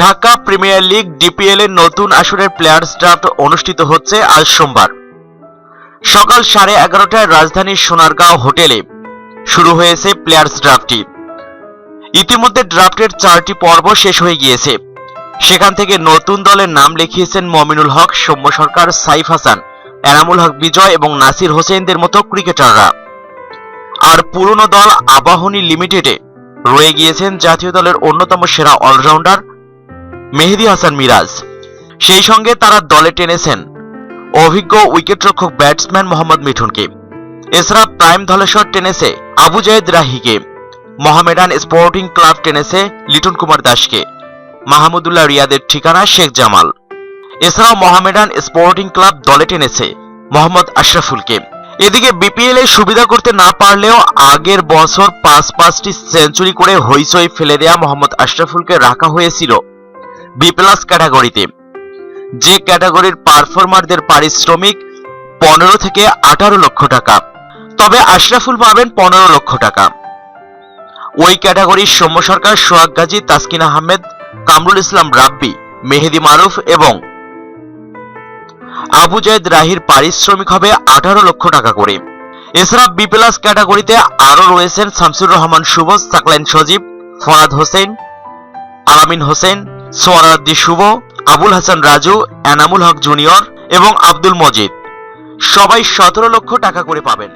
Dhaka premier league DPL এর নতুন আসরের প্লেয়ার্স ড্রাফট অনুষ্ঠিত হচ্ছে আজ সোমবার। সকাল সাড়ে এগারোটায় রাজধানীর সোনারগাঁও হোটেলে শুরু হয়েছে প্লেয়ার্স ড্রাফটটি। ইতিমধ্যে ড্রাফটের চারটি পর্ব শেষ হয়ে গিয়েছে। সেখান থেকে নতুন দলের নাম লিখিয়েছেন মমিনুল হক, সৌম্য সরকার, সাইফ হাসান, এনামুল হক বিজয় এবং নাসির হোসেনদের মতো ক্রিকেটাররা। আর পুরনো দল আবাহনী লিমিটেডে রয়ে গিয়েছেন জাতীয় দলের অন্যতম সেরা অলরাউন্ডার মেহেদি হাসান মিরাজ। সেই সঙ্গে তারা দলে টেনেছেন অভিজ্ঞ উইকেটরক্ষক ব্যাটসম্যান মোহাম্মদ মিঠুনকে। এছাড়া প্রাইম ধলেশ্বর টেনেছে আবু জায়েদ রাহিকে। মোহামেডান স্পোর্টিং ক্লাব টেনেছে লিটন কুমার দাসকে। মাহমুদুল্লাহ রিয়াদের ঠিকানা শেখ জামাল। এছাড়াও মোহামেডান স্পোর্টিং ক্লাব দলে টেনেছে মোহাম্মদ আশরাফুলকে। এদিকে বিপিএল এ সুবিধা করতে না পারলেও আগের বছর পাঁচ পাঁচটি সেঞ্চুরি করে হইচই ফেলে দেয়া মোহাম্মদ আশরাফুলকে রাখা হয়েছিল। বি প্লাস ক্যাটাগরিতে। যে ক্যাটাগরির পারফরমারদের পারিশ্রমিক পনেরো থেকে আঠারো লক্ষ টাকা, তবে আশরাফুল পাবেন পনেরো লক্ষ টাকা। ওই ক্যাটাগরির সৌম্য সরকার, সোহাগ গাজী, তাসকিন আহমেদ, কামরুল ইসলাম রাব্বি, মেহেদি মারুফ এবং আবু জায়েদ রাহির পারিশ্রমিক হবে আঠারো লক্ষ টাকা করে। এছাড়া বি প্লাস ক্যাটাগরিতে আরও রয়েছেন শামসুর রহমান শুভ সাকলাইন সজীব, ফরাদ হোসেন, আলামিন হোসেন সোয়ারাদ্দি শুভ, আবুল হাসান রাজু, এনামুল হক জুনিয়র এবং আব্দুল মজিদ। সবাই সতেরো লক্ষ টাকা করে পাবেন।